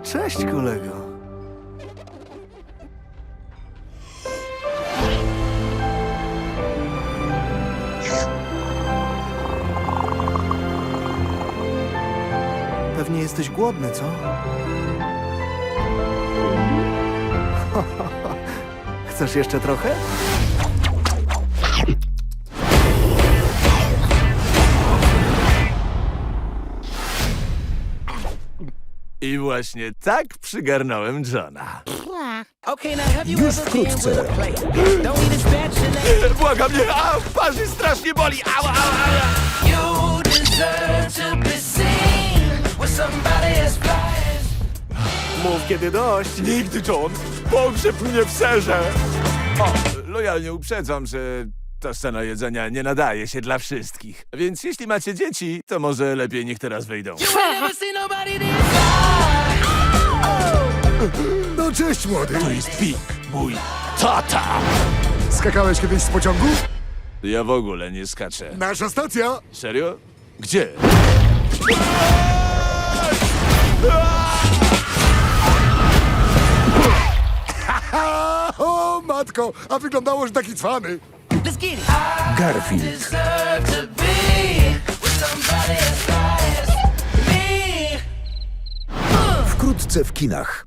cześć, kolego. Pewnie jesteś głodny, co? Chcesz jeszcze trochę? I właśnie tak przygarnąłem Johna. Już wkrótce. Błagam mnie, a parzy strasznie boli. Ała, ała, ała. You deserve to be seen with somebody as fly as Mów kiedy dość. Nigdy, John. Pogrzeb mnie w serze. O, lojalnie uprzedzam, że ta scena jedzenia nie nadaje się dla wszystkich. Więc jeśli macie dzieci, to może lepiej niech teraz wyjdą. You ain't never seen nobody this cześć, młody. To jest Pik, mój tata. Skakałeś kiedyś z pociągu? Ja w ogóle nie skaczę. Nasza stacja. Serio? Gdzie? O, matko, a wyglądało, że taki cwany. Let's get it. Garfield. Deserve to be with somebody as fly as me. Wkrótce w kinach.